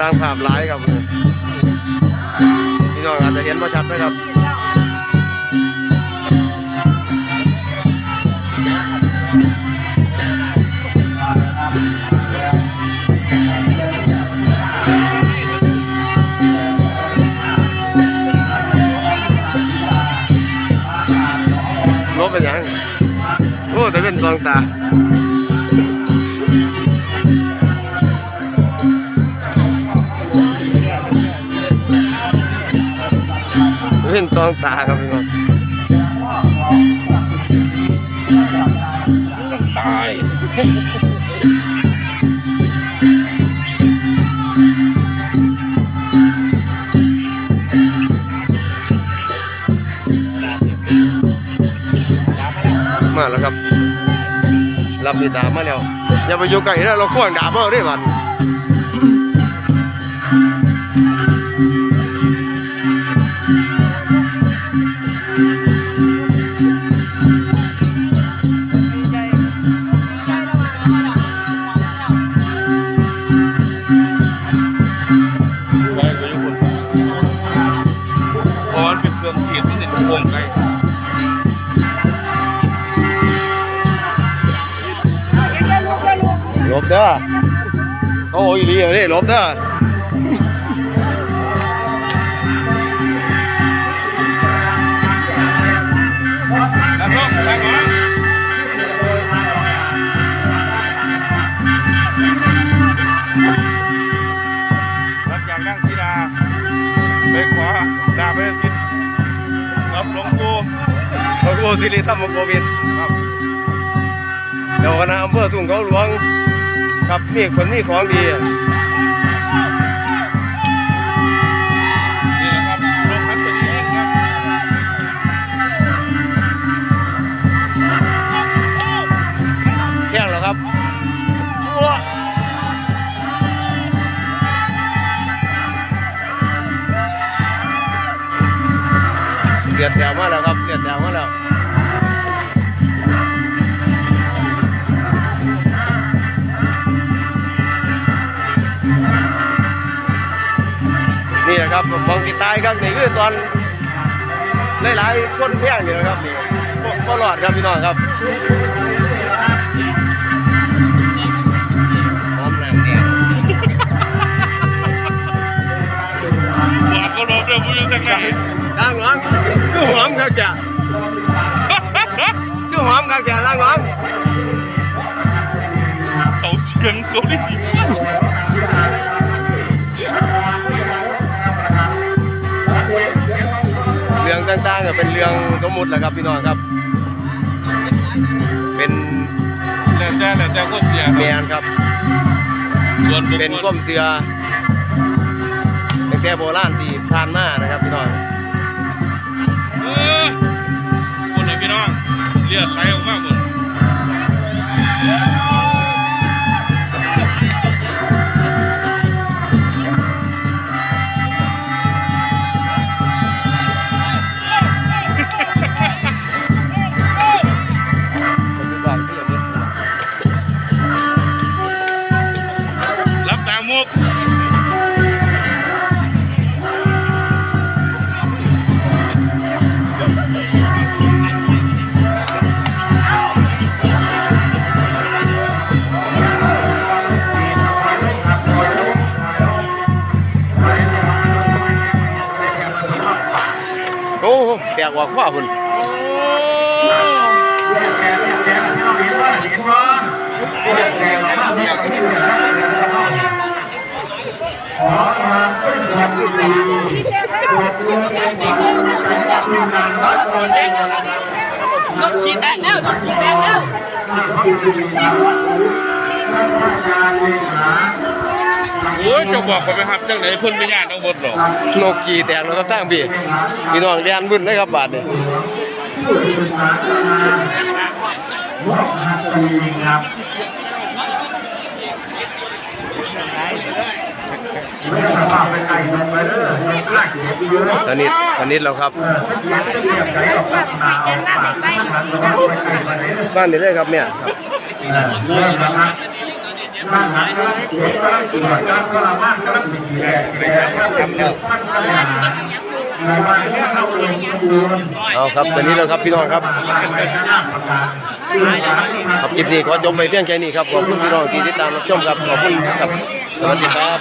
สร้างภาพหลายครับพี่น้องอาจจะเห็นว่าชัดนะครับลบเป็นยังโอ้แต่เป็นสองตา เป็นสองตาครับพี่น้องตายมาแล้วครับรับดีดาบมาแล้วอย่าไปอยู่ไกลนะเราขวางดาบเอาได้บัน เป็นเครื่เสียดที่หนึ่งไกลบเด้อโอ้ยลีเอาดิลบเด้อแล้วก็แล้วก็รับจากนั่งสีดาไปขวาดาไปสิ พระครูสิริธรรมโกวินครับเดี๋ยวคณะอำเภอทุ่งเขาหลวงครับมีคนมีของดีนี่แหละครับโรงพักสดีเองครับแย่งแล้วครับว้าเลียดแถวมาแล้วครับเลียดแถวมาแล้ว นี่นะครับมองกีตายครับนี่คือตอนหลายๆคนแท่งนี่นะครับนี่บ่บ่รอดครับพี่น้องครับพร้อมน้ำแดงหวานก็รบเลยผู้ยังแต่งงานล้างน้องคือหอมครับแกคือหอมครับแกล้างน้องเขาเสียงเขาได้ยิน เป็นเรื่องสมมุติแหละครับพี่น้องครับ เป็นแล้วแต่แล้วแต่ก็เสียแมนครับ ส่วนบุคเป็นคก้ลมเสือตั้งแต่โบราณที่ผ่านมานะครับพี่น้อง เออคนไหนพี่น้องเลือดไหลออกมาหมด โหแตกว่าขว้าคุณรถฉีดแตกแล้วรถฉีดแตกแล้ว โอ้ยจะบอกไปไหมครับจังไหนเพิ่นไม่ญาติเอาหมดหรอกนกขี่แตกแล้วครับตั้งพี่พี่น้องเรียนบุญเลยครับบาทนี่สนิทสนิทแล้วครับบ้านนี้เลยครับเนี่ยครับ บ้านหากำลังเกิดกำลังสวยกำลังกำลังมากกำลังดีแดงแดงกำลังทำแล้วมันกำลังหาในวันนี้เราเองดูมันเอาครับตอนนี้แล้วครับพี่น้องครับ ครับคลิปนี้ขอจบไปเพียงแค่นี้ครับขอบคุณพี่น้องที่ติดตามรับชมครับขอบคุณครับสวัสดีครับ